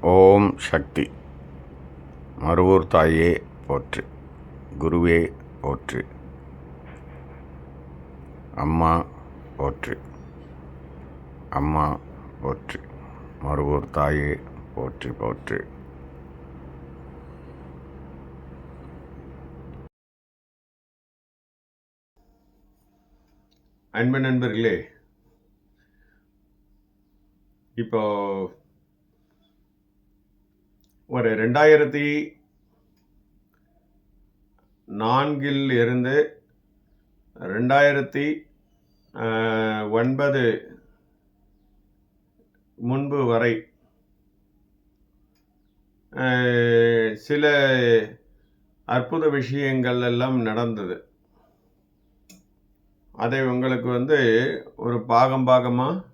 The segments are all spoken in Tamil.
ஓம் சக்தி. மறுவூர் தாயே போற்று. குருவே போற்று. அம்மா போற்று. அம்மா போற்று. மறுவூர் தாயே போற்று போற்று. அன்பு நண்பர்களே இப்போ ஒரு ரெண்டாயிரத்தி நான்கில் இருந்து ரெண்டாயிரத்தி ஒன்பது முன்பு வரை சில அற்புத விஷயங்கள் எல்லாம் நடந்தது. அதை உங்களுக்கு வந்து ஒரு பாகம் பாகமாக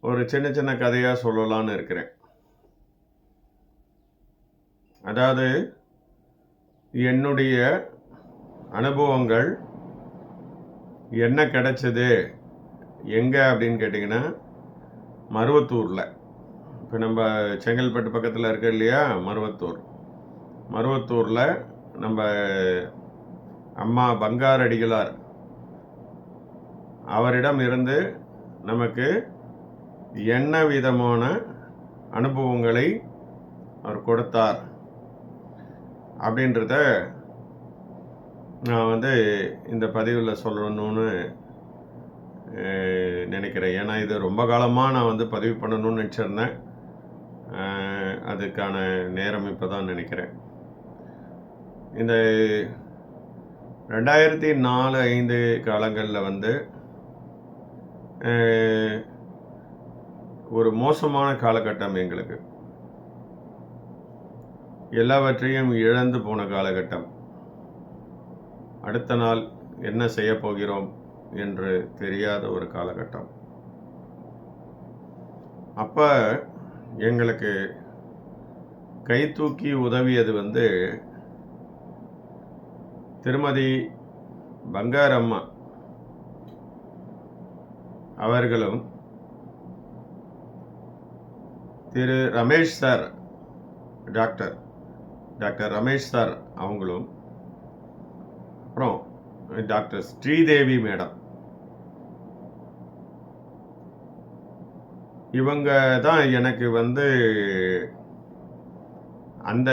ஒரு சின்ன சின்ன கதையாக சொல்லலான்னு இருக்கிறேன். அதாவது என்னுடைய அனுபவங்கள் என்ன கிடைச்சது? எங்கே அப்படின்னு கேட்டிங்கன்னா மருவத்தூரில். இப்போ நம்ம செங்கல்பட்டு பக்கத்தில் இருக்க இல்லையா? மருவத்தூர். மருவத்தூரில் நம்ம அம்மா பங்காரடிகளார். அவரிடம் இருந்து நமக்கு என்ன விதமான அனுபவங்களை அவர் கொடுத்தார்? அப்படின்றத நான் வந்து இந்த பதிவில் சொல்லணும்னு நினைக்கிறேன். ஏன்னா இது ரொம்ப காலமாக நான் வந்து பதிவு பண்ணணும்னு நினச்சிருந்தேன். அதுக்கான நேரம் இப்போ தான் நினைக்கிறேன். இந்த ரெண்டாயிரத்தி நாலு ஐந்து காலங்களில் வந்து ஒரு மோசமான காலகட்டம் எங்களுக்கு. எல்லாவற்றையும் இழந்து போன காலகட்டம். அடுத்த நாள் என்ன செய்ய போகிறோம் என்று தெரியாத ஒரு காலகட்டம். அப்ப எங்களுக்கு கை தூக்கி உதவியது வந்து திருமதி பங்காரம்மா அவர்களும் திரு Ramesh sir doctor doctor Ramesh sir அவங்களும் அப்புறம் டாக்டர் ஸ்ரீதேவி மேடம். இவங்க தான் எனக்கு வந்து அந்த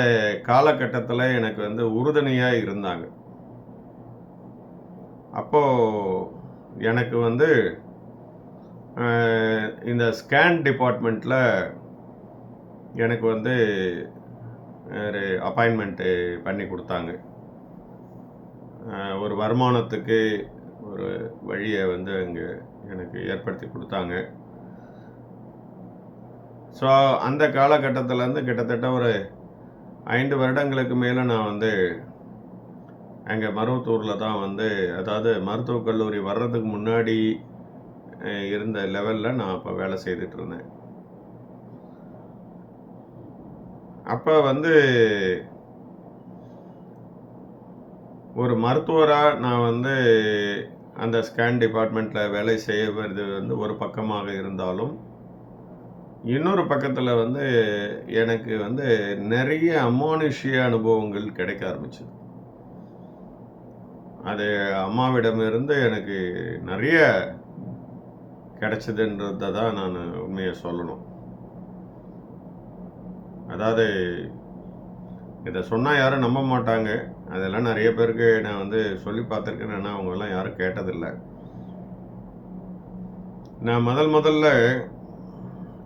காலகட்டத்தில் எனக்கு வந்து உறுதுணையாக இருந்தாங்க. அப்போது எனக்கு வந்து இந்த ஸ்கேன் டிபார்ட்மெண்ட்டில் எனக்கு வந்து ஒரு அப்பாயின்மெண்ட்டு பண்ணி கொடுத்தாங்க. ஒரு வருமானத்துக்கு ஒரு வழியை வந்து அங்கே எனக்கு ஏற்படுத்தி கொடுத்தாங்க. ஸோ அந்த காலகட்டத்திலேருந்து கிட்டத்தட்ட ஒரு ஐந்து வருடங்களுக்கு மேலே நான் வந்து அங்கே மருவத்தூரில் தான் வந்து அதாவது மருத்துவக் கல்லூரி வர்றதுக்கு முன்னாடி இருந்த லெவலில் நான் அப்போ வேலை செய்துட்டு இருந்தேன். அப்போ வந்து ஒரு மருத்துவராக நான் வந்து அந்த ஸ்கேன் டிபார்ட்மெண்ட்டில் வேலை செய்வது வந்து ஒரு பக்கமாக இருந்தாலும் இன்னொரு பக்கத்தில் வந்து எனக்கு வந்து நிறைய அமானுஷ்ய அனுபவங்கள் கிடைக்க ஆரம்பிச்சது. அது அம்மாவிடமிருந்து எனக்கு நிறைய கிடைச்சதுன்றதை தான் நான் உண்மையை சொல்லணும். அதாவது இதை சொன்னால் யாரும் நம்ப மாட்டாங்க. அதெல்லாம் நிறைய பேருக்கு நான் வந்து சொல்லி பார்த்துருக்கேன். ஆனால் அவங்கெல்லாம் யாரும் கேட்டதில்லை. நான் முதல் முதல்ல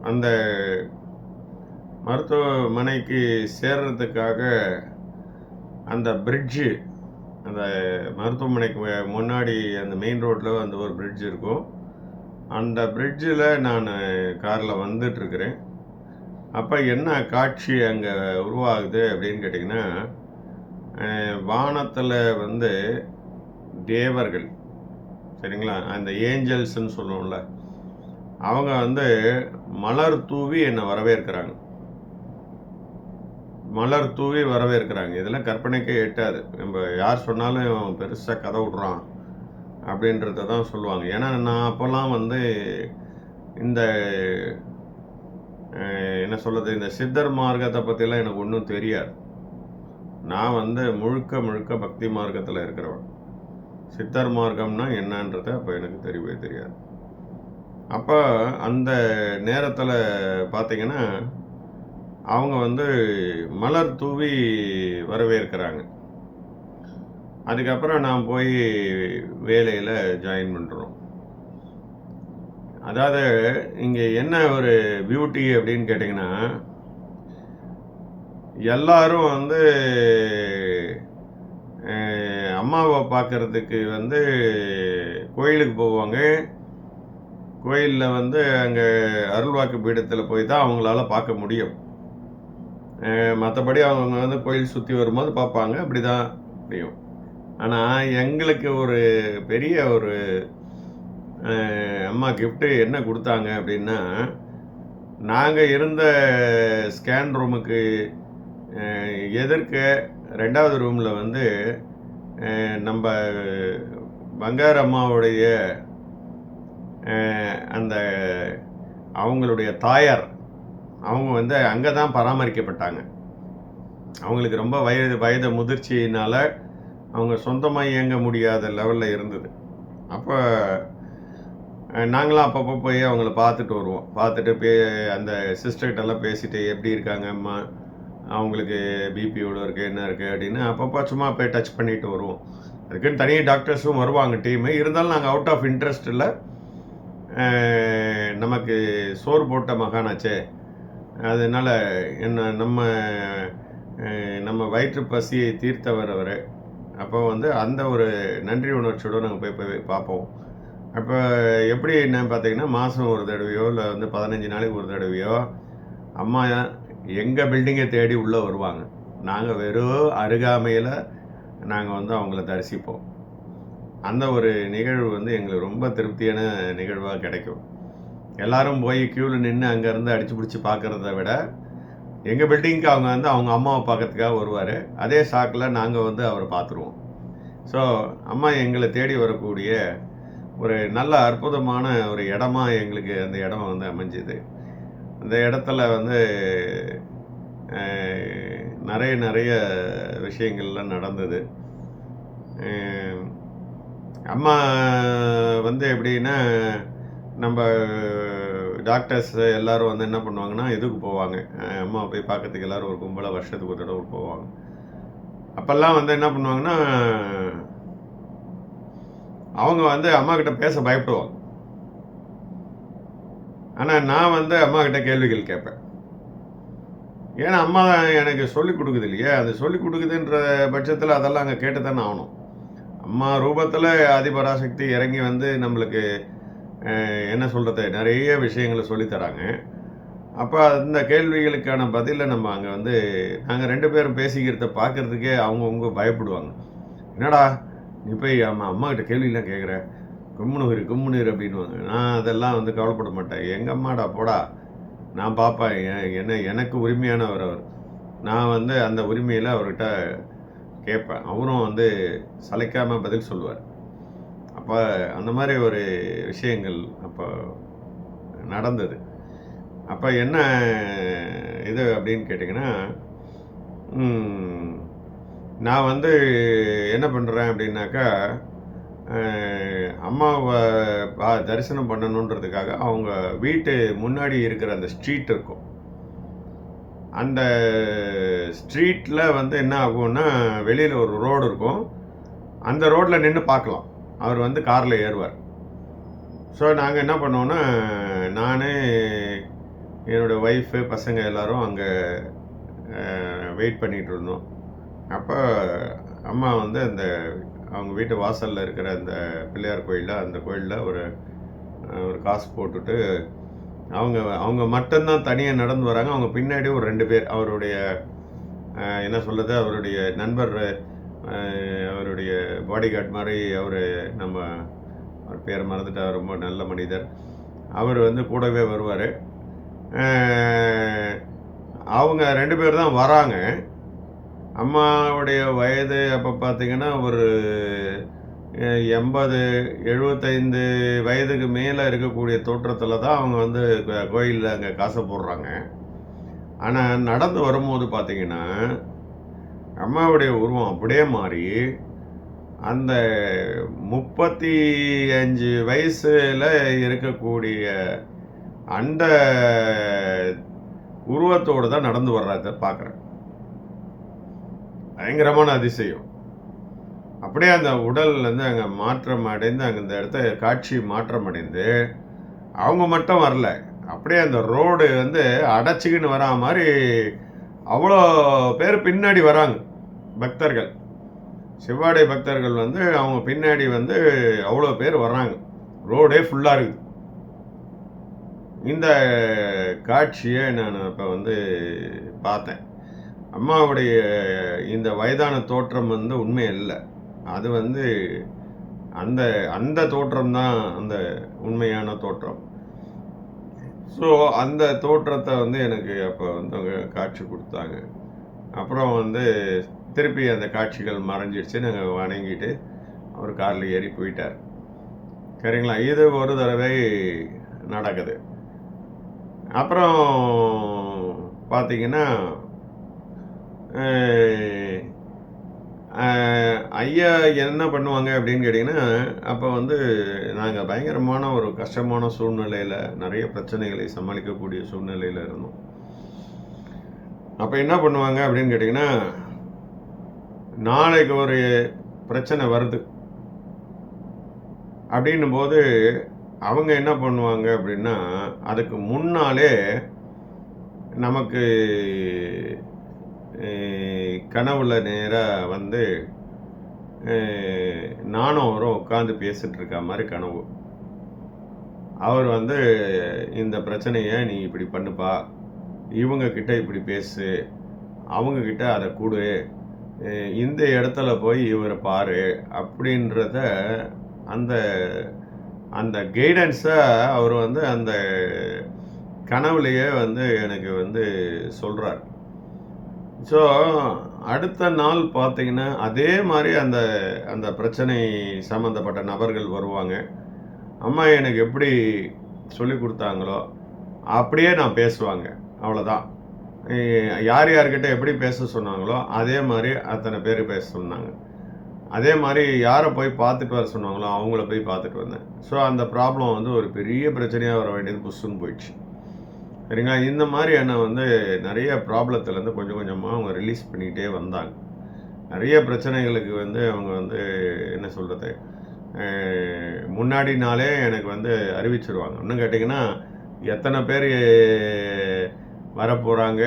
அந்த மருத்துவமனைக்கு சேர்றதுக்காக அந்த பிரிட்ஜு அந்த மருத்துவமனைக்கு முன்னாடி அந்த மெயின் ரோட்டில் அந்த ஒரு பிரிட்ஜ் இருக்கும். அந்த பிரிட்ஜில் நான் காரில் வந்துட்டுருக்கிறேன். அப்போ என்ன காட்சி அங்கே உருவாகுது அப்படின்னு கேட்டிங்கன்னா வானத்தில் வந்து தேவர்கள் சரிங்களா? அந்த ஏஞ்சல்ஸ்ன்னு சொல்லுவோம்ல அவங்க வந்து மலர் தூவி என்னை வரவேற்கிறாங்க. மலர் தூவி வரவேற்கிறாங்க. இதெல்லாம் கற்பனைக்கே எட்டாது. நம்ம யார் சொன்னாலும் இவன் பெருசாக கதை விட்றான் அப்படின்றத தான் சொல்லுவாங்க. ஏன்னா நான் அப்போல்லாம் வந்து இந்த என்ன சொல்கிறது இந்த சித்தர் மார்க்கத்தை பற்றிலாம் எனக்கு ஒன்றும் தெரியாது. நான் வந்து முழுக்க முழுக்க பக்தி மார்க்கத்தில் இருக்கிறவன். சித்தர் மார்க்கம்னா என்னன்றது அப்போ எனக்கு தெரியவே தெரியாது. அப்போ அந்த நேரத்தில் பார்த்தீங்கன்னா அவங்க வந்து மலர் தூவி வரவேற்கிறாங்க. அதுக்கப்புறம் நான் போய் வேலையில் ஜாயின் பண்ணுறோம் அதாவது இங்கே என்ன ஒரு பியூட்டி அப்படின்னு கேட்டிங்கன்னா எல்லாரும் வந்து அம்மாவை பார்க்கறதுக்கு வந்து கோயிலுக்கு போவாங்க. கோயிலில் வந்து அங்கே அருள்வாக்கு பீடத்தில் போய் தான் அவங்களால பார்க்க முடியும். மற்றபடி அவங்க வந்து கோயில் சுற்றி வரும்போது பார்ப்பாங்க. அப்படி தான் முடியும். ஆனால் எங்களுக்கு ஒரு பெரிய ஒரு அம்மா கிஃப்ட்டு என்ன கொடுத்தாங்க அப்படின்னா நாங்கள் இருந்த ஸ்கேன் ரூமுக்கு எதிர்க்க ரெண்டாவது ரூமில் வந்து நம்ம பங்கார அம்மாவுடைய அந்த அவங்களுடைய தாயார் அவங்க வந்து அங்கே தான் பராமரிக்கப்பட்டாங்க. அவங்களுக்கு ரொம்ப வயது வயது முதிர்ச்சியினால் அவங்க சொந்தமாக இயங்க முடியாத லெவலில் இருந்தது. அப்போ நாங்களாம் அப்பப்போ போய் அவங்கள பார்த்துட்டு வருவோம். பார்த்துட்டு பே அந்த சிஸ்டர்கிட்டலாம் பேசிட்டு எப்படி இருக்காங்க அம்மா? அவங்களுக்கு பிபி எவ்வளோ இருக்குது என்ன இருக்குது அப்படின்னு அப்பப்போ சும்மா போய் டச் பண்ணிட்டு வருவோம். அதுக்குன்னு தனியாக டாக்டர்ஸும் வருவாங்க டீமு இருந்தாலும் நாங்கள் அவுட் ஆஃப் இன்ட்ரெஸ்ட்டில் நமக்கு சோறு போட்ட மகானாச்சே அதனால் என்ன நம்ம நம்ம வயிற்று பசியை தீர்த்தவர் அவர். அப்போ வந்து அந்த ஒரு நன்றி உணர்ச்சியோடு நாங்கள் போய் போய் பார்ப்போம். அப்போ எப்படி என்ன பார்த்தீங்கன்னா மாதம் ஒரு தடவையோ இல்லை வந்து பதினஞ்சு நாளைக்கு ஒரு தடவையோ அம்மா எங்கள் பில்டிங்கை தேடி உள்ளே வருவாங்க. நாங்கள் வெறும் அருகாமையில் நாங்கள் வந்து அவங்கள தரிசிப்போம். அந்த ஒரு நிகழ்வு வந்து எங்களுக்கு ரொம்ப திருப்தியான நிகழ்வாக கிடைக்கும். எல்லாரும் போய் க்யூவில் நின்று அங்கேருந்து அடிச்சு பிடிச்சி பார்க்குறத விட எங்கள் பில்டிங்க்கு அவங்க வந்து அவங்க அம்மாவை பார்க்கறதுக்காக வருவார். அதே சாக்கில் நாங்கள் வந்து அவரை பார்த்துருவோம். ஸோ அம்மா எங்களை தேடி வரக்கூடிய ஒரு நல்ல அற்புதமான ஒரு இடமா எங்களுக்கு அந்த இடம் வந்து அமைஞ்சுது. அந்த இடத்துல வந்து நிறைய நிறைய விஷயங்கள்லாம் நடந்தது. அம்மா வந்து எப்படின்னா நம்ம டாக்டர்ஸ் எல்லாரும் வந்து என்ன பண்ணுவாங்கன்னா இதுக்கு போவாங்க. அம்மா போய் பார்க்கறதுக்கு எல்லாரும் ஒரு கும்பலாக வருஷத்துக்கு ஒரு தடவை போவாங்க. அப்போல்லாம் வந்து என்ன பண்ணுவாங்கன்னா அவங்க வந்து அம்மா கிட்ட பேச பயப்படுவாங்க. ஆனால் நான் வந்து அம்மா கிட்ட கேள்விகள் கேட்பேன். ஏன்னா அம்மா தான் எனக்கு சொல்லி கொடுக்குது இல்லையா? அது சொல்லி கொடுக்குதுன்ற பட்சத்தில் அதெல்லாம் அங்கே கேட்டு தானே ஆகணும். அம்மா ரூபத்தில் ஆதிபராசக்தி இறங்கி வந்து நம்மளுக்கு என்ன சொல்கிறது நிறைய விஷயங்களை சொல்லித்தராங்க அப்போ அந்த கேள்விகளுக்கான பதிலை நம்ம அங்கே வந்து நாங்கள் ரெண்டு பேரும் பேசிக்கிறத பார்க்கறதுக்கே அவங்கவுங்க பயப்படுவாங்க. என்னடா நீ போய் அம்மா அம்மாக்கிட்ட கிட்ட கேட்குற கும்முனுகிரு கும்முனுகிரு அப்படின்வாங்க நான் அதெல்லாம் வந்து கவலைப்பட மாட்டேன். எங்கள் அம்மாடா போடா. நான் பார்ப்பேன் என்ன எனக்கு உரிமையானவர் அவர். நான் வந்து அந்த உரிமையில் அவர்கிட்ட கேட்பேன். அவரும் வந்து சளைக்காமல் பதில் சொல்லுவார். அப்போ அந்த மாதிரி ஒரு விஷயங்கள் அப்போ நடந்தது. அப்போ என்ன இது அப்படின்னு கேட்டிங்கன்னா நான் வந்து என்ன பண்ணுறேன் அப்படின்னாக்கா அம்மாவை தரிசனம் பண்ணணுன்றதுக்காக அவங்க வீட்டு முன்னாடி இருக்கிற அந்த ஸ்ட்ரீட் இருக்கும். அந்த ஸ்ட்ரீட்டில் வந்து என்ன ஆகும்னா வெளியில் ஒரு ரோடு இருக்கும். அந்த ரோட்டில் நின்று பார்க்கலாம். அவர் வந்து காரில் ஏறுவார். ஸோ நாங்கள் என்ன பண்ணுவோன்னா நான் என்னோடய ஒய்ஃபு பசங்க எல்லோரும் அங்கே வெயிட் பண்ணிகிட்டு இருந்தோம். அப்போ அம்மா வந்து அந்த அவங்க வீட்டு வாசலில் இருக்கிற அந்த பிள்ளையார் கோயிலில் அந்த கோயிலில் ஒரு ஒரு காசு போட்டுட்டு அவங்க அவங்க மட்டும்தான் தனியாக நடந்து வராங்க. அவங்க பின்னாடி ஒரு ரெண்டு பேர் அவருடைய என்ன சொல்கிறது அவருடைய நண்பர் அவருடைய பாடி கார்டு மாதிரி அவர் நம்ம அவர் பேர் மறந்துட்டார் ரொம்ப நல்ல மனிதர். அவர் வந்து கூடவே வருவார். அவங்க ரெண்டு பேர் தான் வராங்க. அம்மாவுடைய வயது அப்போ பார்த்தீங்கன்னா ஒரு எண்பது எழுபத்தைந்து வயதுக்கு மேலே இருக்கக்கூடிய தோற்றத்தில் தான் அவங்க வந்து கோயிலில் அங்கே காசை போடுறாங்க. ஆனால் நடந்து வரும்போது பார்த்தீங்கன்னா அம்மாவுடைய உருவம் அப்படியே மாறி அந்த முப்பத்தி அஞ்சு வயசில் இருக்கக்கூடிய அந்த உருவத்தோடு தான் நடந்து வர்றத பார்க்குறேன் பயங்கரமான அதிசயம். அப்படியே அந்த உடல்லேருந்து வந்து அங்கே மாற்றம் அடைந்து அங்கே இந்த இடத்த காட்சி மாற்றம் அடைந்து அவங்க மட்டும் வரல. அப்படியே அந்த ரோடு வந்து அடைச்சிக்கின்னு வரா மாதிரி அவ்வளோ பேர் பின்னாடி வராங்க பக்தர்கள். சிவாடை பக்தர்கள் வந்து அவங்க பின்னாடி வந்து அவ்வளோ பேர் வர்றாங்க ரோடே ஃபுல்லாக இருக்குது. இந்த காட்சியை நான் இப்போ வந்து பார்த்தேன். அம்மாவுடைய இந்த வயதான தோற்றம் வந்து உண்மை இல்லை அது வந்து அந்த அந்த தோற்றம் தான் அந்த உண்மையான தோற்றம். ஸோ அந்த தோற்றத்தை வந்து எனக்கு அப்போ வந்து காட்சி கொடுத்தாங்க. அப்புறம் வந்து திருப்பி அந்த காட்சிகள் மறைஞ்சிடுச்சு நாங்கள் வணங்கிட்டு அவர் காரில் ஏறி போயிட்டார். சரிங்களா? இது ஒரு தடவை நடக்குது. அப்புறம் பார்த்தீங்கன்னா ஐயா என்ன பண்ணுவாங்க அப்படின்னு கேட்டிங்கன்னா அப்போ வந்து நாங்கள் பயங்கரமான ஒரு கஷ்டமான சூழ்நிலையில் நிறைய பிரச்சனைகளை சமாளிக்கக்கூடிய சூழ்நிலையில் இருந்தோம். அப்போ என்ன பண்ணுவாங்க அப்படின்னு கேட்டிங்கன்னா நாளைக்கு ஒரு பிரச்சனை வருது. அப்படின்னும் போது அவங்க என்ன பண்ணுவாங்க அப்படின்னா அதுக்கு முன்னாலே நமக்கு கனவுல நேராக வந்து நானும் அவரும் உட்காந்து பேசிட்டு இருக்க மாதிரி கனவு. அவர் வந்து இந்த பிரச்சனையை நீ இப்படி பண்ணுப்பா இவங்கக்கிட்ட இப்படி பேசு அவங்கக்கிட்ட அதை கொடு இந்த இடத்துல போய் இவரை பாரு அப்படின்றத அந்த அந்த கைடன்ஸை அவர் வந்து அந்த கனவுலையே வந்து எனக்கு வந்து சொல்கிறார் ஸோ அடுத்த நாள் பார்த்தீங்கன்னா அதே மாதிரி அந்த அந்த பிரச்சனை சம்மந்தப்பட்ட நபர்கள் வருவாங்க. அம்மா எனக்கு எப்படி சொல்லி கொடுத்தாங்களோ அப்படியே நான் பேசுவாங்க. அவ்வளோதான் யார் யார்கிட்ட எப்படி பேச சொன்னாங்களோ அதே மாதிரி அத்தனை பேர் பேச சொன்னாங்க. அதே மாதிரி யாரை போய் பார்த்துட்டு வர சொன்னாங்களோ அவங்கள போய் பார்த்துட்டு வந்தேன். ஸோ அந்த ப்ராப்ளம் வந்து ஒரு பெரிய பிரச்சனையாக வர வேண்டியது புஷ்ஷுன்னு போயிடுச்சு. சரிங்களா? இந்த மாதிரியான வந்து நிறைய ப்ராப்ளத்துலேருந்து கொஞ்சம் கொஞ்சமாக அவங்க ரிலீஸ் பண்ணிக்கிட்டே வந்தாங்க. நிறைய பிரச்சனைகளுக்கு வந்து அவங்க வந்து என்ன சொல்கிறது முன்னாடி நாளே எனக்கு வந்து அறிவிச்சிருவாங்க. இன்னும் கேட்டிங்கன்னா எத்தனை பேர் வரப்போகிறாங்க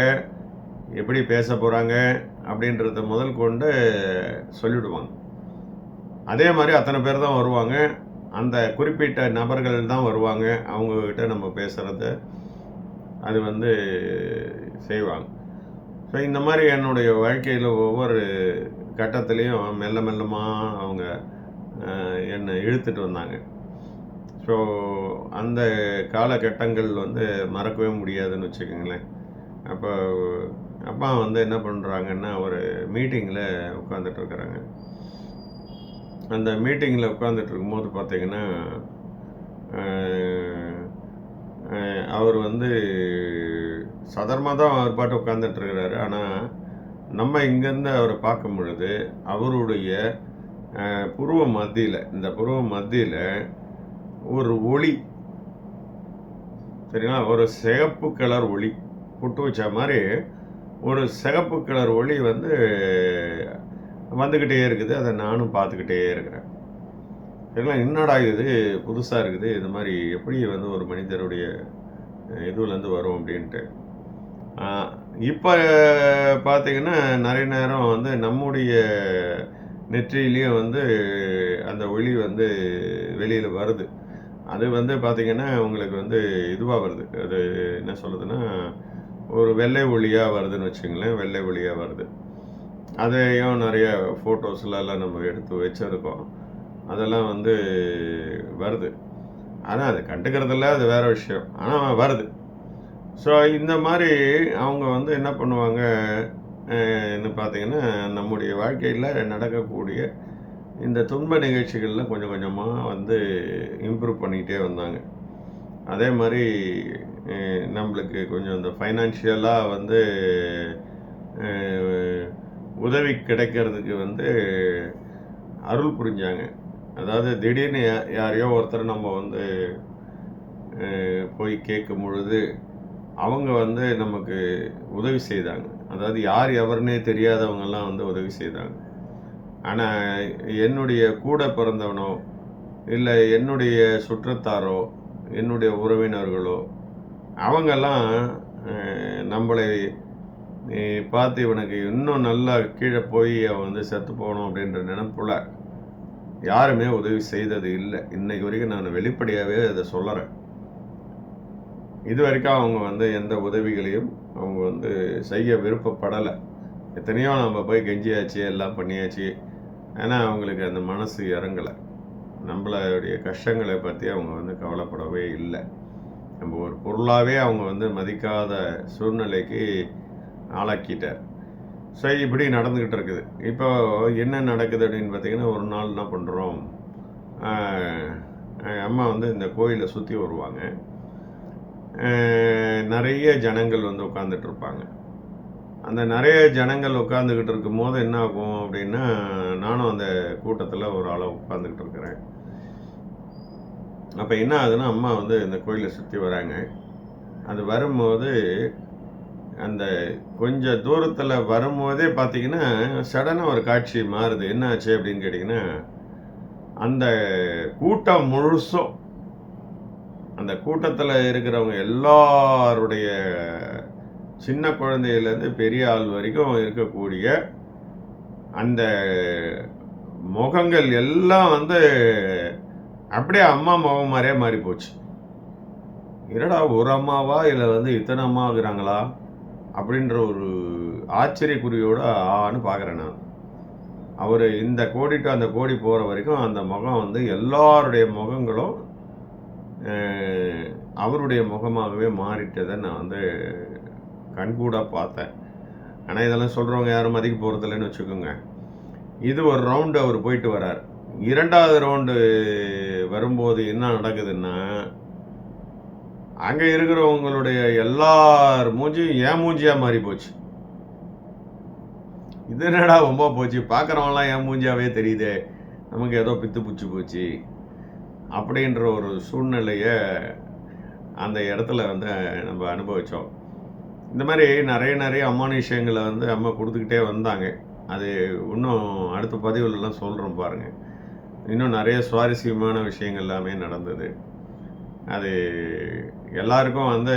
எப்படி பேச போகிறாங்க அப்படின்றத முதல் கொண்டு சொல்லிவிடுவாங்க அதே மாதிரி அத்தனை பேர் தான் வருவாங்க. அந்த குறிப்பிட்ட நபர்கள் தான் வருவாங்க. அவங்கக்கிட்ட நம்ம பேசுகிறத அது வந்து செய்வாங்க. ஸோ இந்த மாதிரி என்னுடைய வாழ்க்கையில் ஒவ்வொரு கட்டத்துலேயும் மெல்ல மெல்லமாக அவங்க என்னை இழுத்துட்டு வந்தாங்க. ஸோ அந்த காலகட்டங்கள் வந்து மறக்கவே முடியாதுன்னு வச்சுக்கோங்களேன். அப்போ அப்பா வந்து என்ன பண்ணுறாங்கன்னா ஒரு மீட்டிங்கில் உட்காந்துட்டு இருக்கிறாங்க அந்த மீட்டிங்கில் உட்காந்துட்டு இருக்கும்போது பார்த்திங்கன்னா அவர் வந்து சதர்மா தான் அவர் பாட்டு உட்காந்துட்டுருக்கிறாரு ஆனால் நம்ம இங்கேருந்து அவரை பார்க்கும் பொழுது அவருடைய புருவ மத்தியில் இந்த புருவ மத்தியில் ஒரு ஒளி. சரிங்களா? ஒரு சிகப்பு கலர் ஒளி. புட்டு வச்ச மாதிரி ஒரு சிகப்பு கலர் ஒளி வந்து வந்துக்கிட்டே இருக்குது. அதை நானும் பார்த்துக்கிட்டே இருக்கிறேன். எல்லாம் என்னடா இது? புதுசாக இருக்குது. இது மாதிரி எப்படி வந்து ஒரு மனிதருடைய இதுலேருந்து வரும் அப்படின்ட்டு. இப்போ பார்த்தீங்கன்னா நிறைய நேரம் வந்து நம்முடைய நெற்றியிலையும் வந்து அந்த ஒளி வந்து வெளியில் வருது. அது வந்து பார்த்தீங்கன்னா உங்களுக்கு வந்து இதுவாக வருது. அது என்ன சொல்லுதுன்னா ஒரு வெள்ளை ஒளியாக வருதுன்னு வச்சுங்களேன் வெள்ளை ஒளியாக வருது. அதையும் நிறைய ஃபோட்டோஸ்லாம் நம்ம எடுத்து வச்சுருக்கோம். அதெல்லாம் வந்து வருது. ஆனால் அது கண்டுக்கிறதில்ல அது வேறு விஷயம். ஆனால் வருது. ஸோ இந்த மாதிரி அவங்க வந்து என்ன பண்ணுவாங்க என்ன பார்த்தீங்கன்னா நம்முடைய வாழ்க்கையில் நடக்கக்கூடிய இந்த துன்ப நிகழ்ச்சிகளில் கொஞ்சம் கொஞ்சமாக வந்து இம்ப்ரூவ் பண்ணிக்கிட்டே வந்தாங்க. அதே மாதிரி நம்மளுக்கு கொஞ்சம் இந்த ஃபைனான்ஷியலாக வந்து உதவி கிடைக்கிறதுக்கு வந்து அருள் புரிஞ்சாங்க. அதாவது திடீர்னு யா- யாரையோ ஒருத்தர் நம்ம வந்து போய் கேட்கும் பொழுது அவங்க வந்து நமக்கு உதவி செய்தாங்க. அதாவது யார் எவருனே தெரியாதவங்கெல்லாம் வந்து உதவி செய்தாங்க. ஆனால் என்னுடைய கூட பிறந்தவனோ இல்லை என்னுடைய சுற்றத்தாரோ என்னுடைய உறவினர்களோ அவங்கெல்லாம் நம்மளை நீ பார்த்து இவனுக்கு இன்னும் நல்லா கீழே போய் அவன் வந்து செத்து போகணும் அப்படின்ற நினைப்புல யாருமே உதவி செய்தது இல்லை. இன்னைக்கு வரைக்கும் நான் வெளிப்படையாகவே அதை சொல்லுறேன். இது வரைக்கும் அவங்க வந்து எந்த உதவிகளையும் அவங்க வந்து செய்ய விருப்பப்படலை. எத்தனையோ நம்ம போய் கெஞ்சியாச்சு எல்லாம் பண்ணியாச்சு. ஏன்னா அவங்களுக்கு அந்த மனசு இறங்கலை. நம்மளுடைய கஷ்டங்களை பற்றி அவங்க வந்து கவலைப்படவே இல்லை. நம்ம ஒரு பொருளாகவே அவங்க வந்து மதிக்காத சூழ்நிலைக்கு ஆளாக்கிட்டார். ஸோ இப்படி நடந்துக்கிட்டு இருக்குது. இப்போ என்ன நடக்குது அப்படின்னு பார்த்தீங்கன்னா ஒரு நாள் என்ன பண்ணுறோம் அம்மா வந்து இந்த கோயிலை சுற்றி வருவாங்க. நிறைய ஜனங்கள் வந்து உட்காந்துட்டு இருப்பாங்க. அந்த நிறைய ஜனங்கள் உட்காந்துக்கிட்டு இருக்கும் போது என்ன ஆகும் அப்படின்னா நானும் அந்த கூட்டத்தில் ஒரு ஆளை உட்காந்துக்கிட்டு இருக்கிறேன். அப்போ என்ன ஆகுதுன்னா அம்மா வந்து இந்த கோயிலை சுற்றி வராங்க. அது வரும்போது அந்த கொஞ்சம் தூரத்தில் வரும்போதே பார்த்தீங்கன்னா சடனாக ஒரு காட்சி மாறுது. என்ன ஆச்சு அப்படின்னு கேட்டிங்கன்னா அந்த கூட்டம் முழுசும் அந்த கூட்டத்தில் இருக்கிறவங்க எல்லாருடைய சின்ன குழந்தையிலேருந்து பெரிய ஆள் வரைக்கும் இருக்கக்கூடிய அந்த முகங்கள் எல்லாம் வந்து அப்படியே அம்மா முகம் மாதிரியே மாறி போச்சு இரடா ஒரு அம்மாவா? இல்லை வந்து இத்தனை அம்மா அப்படின்ற ஒரு ஆச்சரியக்குறியோட ஆன்னு பார்க்குறேன் நான். அவர் இந்த கோடிட்டு அந்த கோடி போகிற வரைக்கும் அந்த முகம் வந்து எல்லாருடைய முகங்களும் அவருடைய முகமாகவே மாறிட்டதை நான் வந்து கண்கூடாக பார்த்தேன். ஆனால் இதெல்லாம் சொல்கிறவங்க யாரும் மதிக்க போகிறதில்லன்னு வச்சுக்கோங்க. இது ஒரு ரவுண்டு அவர் போயிட்டு வரார் இரண்டாவது ரவுண்டு வரும்போது என்ன நடக்குதுன்னா அங்கே இருக்கிறவங்களுடைய எல்லார் மூஞ்சியும் ஏன் மூஞ்சியாக மாறி போச்சு. இது என்னடா ரொம்ப போச்சு? பார்க்குறவங்களாம் ஏன் மூஞ்சியாவே தெரியுதே. நமக்கு ஏதோ பித்து பிச்சு போச்சு. அப்படின்ற ஒரு சூழ்நிலையை அந்த இடத்துல வந்து நம்ம அனுபவித்தோம் இந்த மாதிரி நிறைய நிறைய அமானுஷயங்களை வந்து அம்மா கொடுத்துக்கிட்டே வந்தாங்க. அது இன்னும் அடுத்த பதிவுலலாம் சொல்கிறோம் பாருங்கள் இன்னும் நிறைய சுவாரஸ்யமான விஷயங்கள் எல்லாமே நடந்தது. அது எல்லாருக்கும் வந்து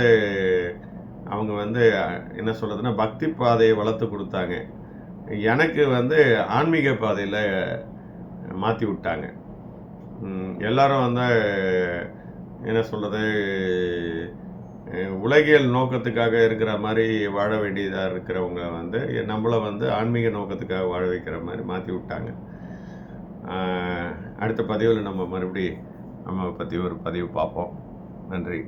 அவங்க வந்து என்ன சொல்கிறதுனா பக்தி பாதையை வளர்த்து கொடுத்தாங்க. எனக்கு வந்து ஆன்மீக பாதையில் மாற்றி விட்டாங்க. எல்லாரும் வந்து என்ன சொல்கிறது உலகியல் நோக்கத்துக்காக இருக்கிற மாதிரி வாழ வேண்டியதாக இருக்கிறவங்க வந்து நம்மளை வந்து ஆன்மீக நோக்கத்துக்காக வாழ வைக்கிற மாதிரி மாற்றி விட்டாங்க. அடுத்த பதிவில் நம்ம மறுபடி நம்ம பற்றி ஒரு பதிவு பார்ப்போம். நன்றி.